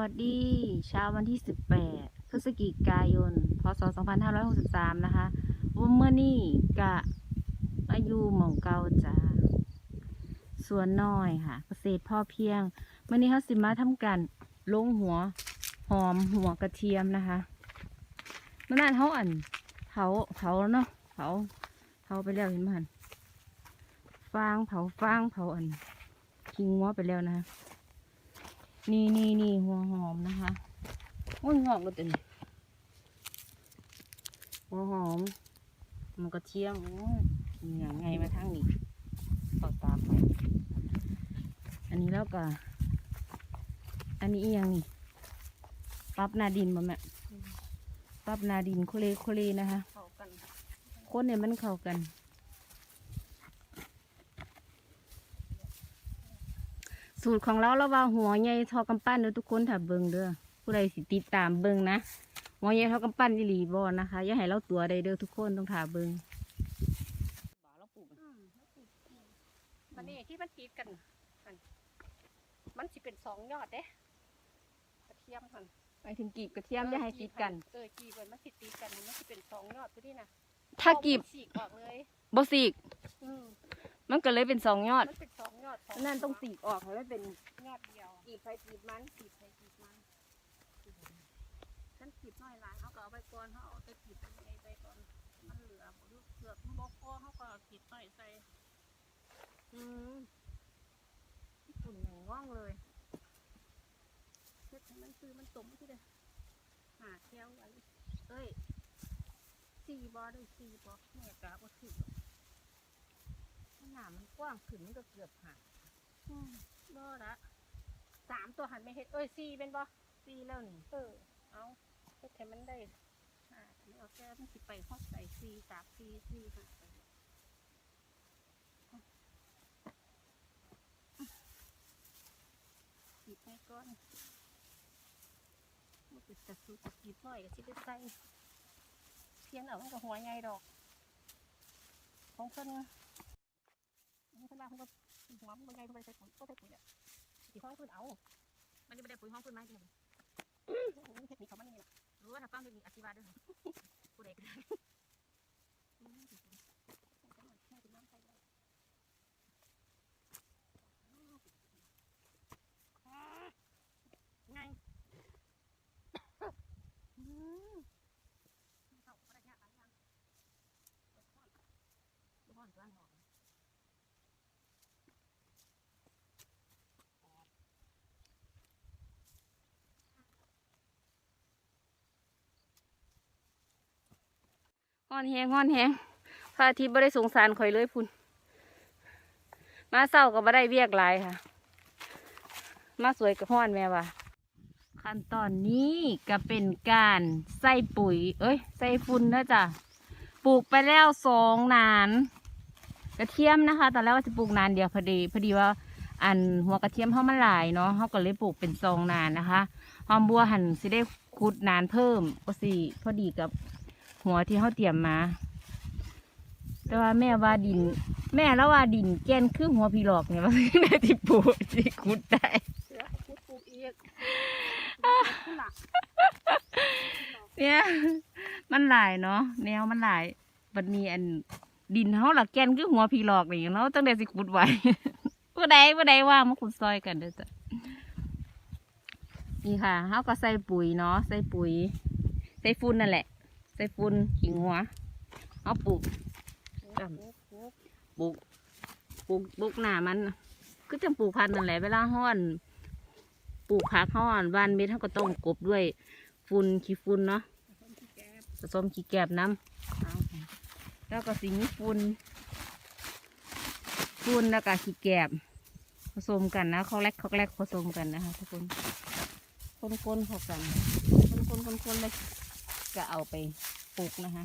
วัสดีเช้าวันที่ 18 พฤศจิกายน พศ 2563 นะคะวันเมื่อนี้กะอายุหม่องเกาจ้าสวนน้อยค่ะ เกษตรพ่อเพียงเมื่อนี้เขาสิมาทำการลงหัวหอมหัวกระเทียมนะคะเมื่อนั้นเขาอันเผาเผาเนาะเผาเผาไปแล้วเห็นไหมหันฟางเผาฟางเผาอันคิงหัวไปแล้วนะคะ นี่นี่นี่หัวหอมนะคะโอ้ยงอกเลยตัวนี้หัวหอม มันก็เที่ยงโอ้ยมีอย่างไงมาทางนี้ต่อตาไปอันนี้แล้วก็อันนี้อีหยังนี่ปรับนาดินบ่แม่ปรับนาดินโคเลโคเลนะคะเข้ากันคนเนี่ยมันเข้ากัน สูตรของเราเราว่าหัวใหญ่เทอกำปั้นเด้อทุกคนถ้าเบิ่งเด้อผู้ใดสิติดตามเบิ่งนะหัวใหญ่เทอกำปั้นอีหลีบ่นะคะ อย่าให้เราตัวใดเด้อทุกคนต้องถาเบิ่งบ่เราปลูกอืมมันนี่ที่มันติดกันหั่นมันสิเป็นสองยอดเด้กระเทียมหันไปถึงกีบกระเทียมอย่าให้ติดกัน เออกีบมันมันสิติดกันมันสิเป็นสองยอดตัวนี้นะถ้ากีบเอฉีกออกเลยบ่สีกอื มมันก็เลยเป็นสองยอด มันเป็นสองยอดสนั่นต้องสีกออกให้มันเป็นยอดเดียวกีบไปกีบมันกีบไปกีบมาฉันกีบน้อยหลายเขาก็เอาไปก่อนเขาเอาไปกีบไปไปก่อนมันเหลือบ่ลูกเสือกมันบ่พอเขาก็เอากีบน้อยใส่อืมญี่ปุ่นอย่างง่องเลยเฮ็ดให้มันคือมันสมที่เด้หาเที่ยวไว้เอ้ยสี่บอได้สี่บอแม่กะบ่ถือ หนามันกว้างขึ้นมันก็เกือบหักอืมบ่ละสามตัวหันไม่เฮ็ดเอ้ยสี่เป็นบ่ปีแล้วนี่เออ เอาเฮ็ดให้มันได้อ่าอันนี้เอาแค่มันสิไปฮอดใส่สี่สามสี่สี่ห้าไปกีบไปก่อนมันเป็นตะสุกกีบน้อยก็สิได้ใส่เพียนเอามันก็หัวใหญ่ดอก ของเพิ่น ของเพิ่นว่าเพิ่นก็หัวมันใหญ่เพิ่นไปใส่ปุ๋ยก็ใส่ปุ๋ยเนี่ยสิห้องเพิ่นเอา มันจะไม่ได้ปุ๋ยห้องพื้นไหม้ที่ไหนเทคนิคของมันนี่แหละรู้ว่าถ้าฟังเทคนิคอธิบายด้วยผู้ใดก็ได้ไรยังทุกคนกลางหอก ฮ้อนแหงฮ้อนแหงพระอาทิตย์ไม่ได้สงสารข่อยเลยพุ่น มาเศร้าก็บ่ได้เวียกหลายค่ะ มาสวยกับฮ้อนแม่ว่ะขั้นตอนนี้ก็เป็นการใส่ปุ๋ย เอ้ย ใส่ฝุ่นนะจ๊ะ ปลูกไปแล้วสองนาน กระเทียมนะคะ ตอนแรกว่าจะปลูกนานเดียวพอดี พอดีว่าอันหัวกระเทียมเขามันหลายเนาะเขาก็เลยปลูกเป็นซองนานนะคะ หอมบัวหันสิได้ขุดนานเพิ่มก็สิพอดีกับ หัวที่เขาเตรียมมา แต่ว่าแม่ว่าดิน แม่แล้วว่าดินแกนคือหัวพี่หลอกเนี่ยว่าแม่ที่ปลูกที่ขุดได้เนี่ยมันหลายเนาะแนวมันหลายบัดนี้อันดินเขาหลักแกนคือหัวพี่หลอกนี่เนาะตั้งแต่สิขุดไว้ผู้ใดผู้ใดว่ามาขุดซอยกันเด้อจ้ะนี่ค่ะเขาก็ใส่ปุ๋ยเนาะใส่ปุ๋ย ใส่ฝุ่นนั่นแหละ ส่ฝุ่นขิงหัวเอาปลูกปลูกปลูกปลูกหนามัน ก็จะปลูกพันธุ์นั่นแหละเวลาห้อน ปลูกผักห้อนบานเม็ดเขาก็ต้องกบด้วยฝุ่นขี้ฝุ่นเนาะผสมขี้แกบน้ำเอาแล้วก็สีนี้ฝุ่นฝุ่นแล้วก็ขี้แกบผสมกันนะเขาแรกเขาแรกผสมกันนะคะทุกคนคนๆเข้ากันคนๆคนๆเลยก็เอาไป ปลูกนะคะ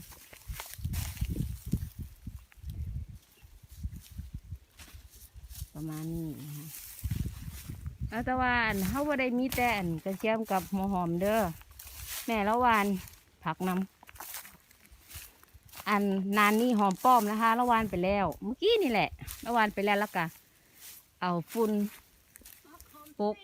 ประมาณนี้นะคะแล้วต่ว่าอันเขาว่าได้มีแต่นกระเทียมกับหัวหอมเด้อแม่ละวานผักน้ำอันนานนี่หอมป้อมนะคะละวานไปแล้ว เมื่อกี้นี่แหละละวานไปแล้วแล้วก็เอาฝุ่นปลูก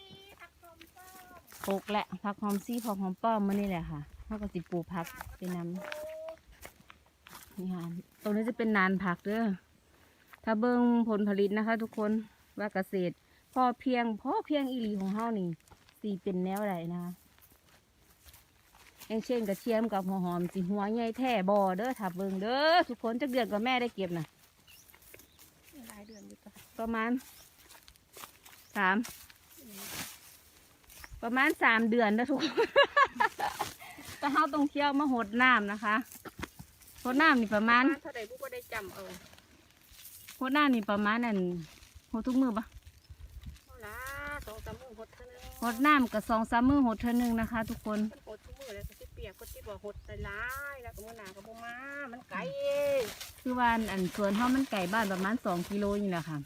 ปลูกแหละผักหอมซี่ผักหอมป้อมมานี่แหละค่ะ เขาก็สิปลูกผักเป็นน้ำนี่ค่ะตรงนี้จะเป็นนานผักเด้อถ้าเบิ่งผลผลิตนะคะ ทุกคนว่าเกษตรพอเพียงพอเพียงอีหลีของเฮานี่สีเป็นแนวใดนะคะอย่างเช่นกระเทียมกับหัวหอมสิหัวใหญ่แท่บ่เด้อถ้าเบิ่งเด้อทุกคนจักเดือนก็แม่ได้เก็บนะหลายเดือนอยู่จ้ะประมาณสามประมาณสามเดือนนะทุกคน แต่เฮาต้องเที่ยวมาหดน้ำนะคะหดน้ำนี่ประมาณเท่าใดบุก็ได้จำเอาหดน้ำนี่ประมาณนั่นหดทุกมือปะเอาละสองสามมือหดเท่านั้นหดน้ำกับสองสามมือหดเท่านึงนะคะ ทุกคนมันหดทุกมือแล้วก็สิเปียกก็สิบ่หดแต่หลายแล้วก็มื้อหน้าก็บ่มา มันไกลคือว่าอันสวนเฮามันไก่บ้านประมาณสองกิโลนี่แหละค่ะ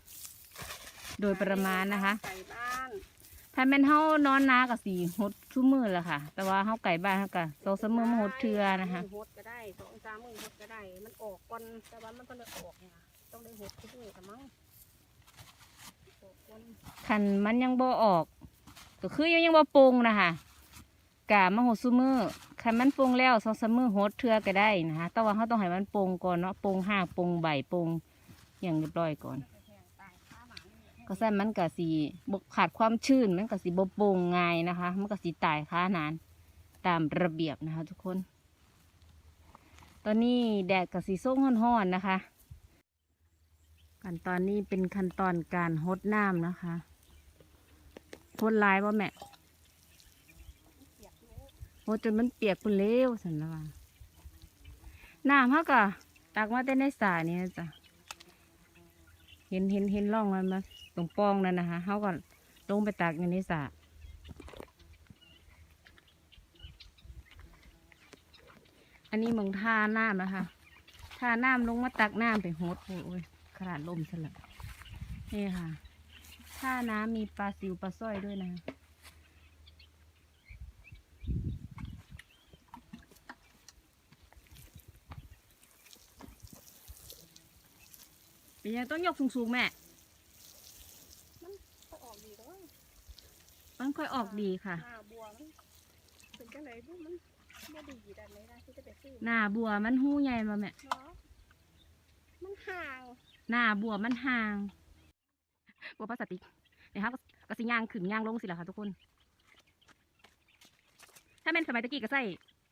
โดยประมาณนะคะไก่บ้านถ้าแม่นเฮานอนนากับสี่หด ทุกมือแหละค่ะ แต่ว่าเฮาไก่บ้านเฮาก็สองสามมือมาหดเทือนะคะหดก็ได้สองสามมือหดก็ได้ มันออกก่อนแต่ว่ามันก็เลยออกเนี่ยต้องได้หดทุกมือแต่มั้งออกก่อนคันมันยังบ่ออก ก็คือยังยังบ่ปรุงนะคะกะมาหดซุมือคันมันปรุงแล้วสองสามมือหดเทือก็ได้นะคะแต่ว่าเขาต้องให้มันปรุงก่อนเนาะปรุงหากปรุงใบปรุงอย่างเรียบร้อยก่อนแห้งตายข้า ก็ใส่มันก็สีบกขาดความชื้น มันก็สีบปรุงง่ายนะคะ มันก็สีตายค้านานตามระเบียบนะคะ ทุกคน ตอนนี้แดดกับสีส้มห้อนๆนะคะ ขั้นตอนนี้เป็นขั้นตอนการหดน้ำนะคะหดลายป่ะแม่โอ้จนมันเปียกปุ่นเล้วสันละว่าน้ำเขาก็ตักมาแต่ในสายนี่จ้ะเห็นเห็นเห็นร่องมันมา ตรงปองนั่นนะคะเขาก็ลงไปตักอยู่ในสาอันนี้มึงท่าน้ำนะคะท่าน้ำลงมาตักน้ำไปโฮดโอ้ยขนาดลมสลับนี่ค่ะท่าน้ำมีปลาซิวปลาสร้อยด้วยนะคะเป็นยังต้องยกสูงๆแม่ ก็ออกดีแล้ว มันค่อยออกดีค่ะ หน้าบัวมันเป็นจังไดบุมันบ่ดีด้านไหนนะที่จะไปซื้อหน้าบัวมันหูใหญ่มาแม่เนาะมันห่างหน้าบัวมันห่าง บัวพลาสติกเนี่ยครับก็สิย่างขึ้นย่างลงสิล่ะค่ะทุกคน ถ้าเป็นสมัยตะกี้ก็ใส่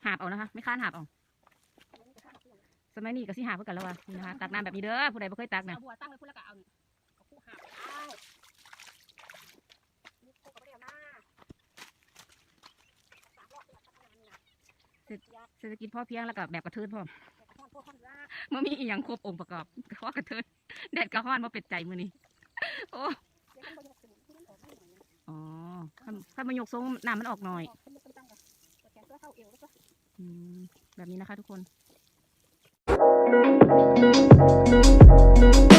หาบเอานะคะ ไม่ค้านหาบเอามันจะห่างเพื่อนสมัยนี้ก็สิหาบเพื่อกันแล้วว่ะนี่นะคะตักน้ำแบบนี้เด้อผู้ใดบ่เคยตักนะเอาบัวตั้งไว้พุ่นแล้วก็เอาเอาคู่ห่างเอานี่คู่กับเรียวหน้าสามรอบเดียวทำงานนี่นะยักษ์ เศรษฐกิจพอเพียงแล้วก็แบบกระเทินพร้อมแต่กระท่อนพวกท่อนรากเมื่อมีอีหยังครบองค์ประกอบข้อกระเทินแดดกระห้อนมาเป็ดใจมือนี้โอ้เดี๋ยวมันบ่ยกขึ้นที่มันออกไม่หน่อยนะอ๋อข้าข้ามายกทรงน้ำมันออกหน่อยออกขึ้นมาตั้งๆกับตัวแขนตัวเท่าเอวแล้วก็อืมแบบนี้นะคะทุกคนเ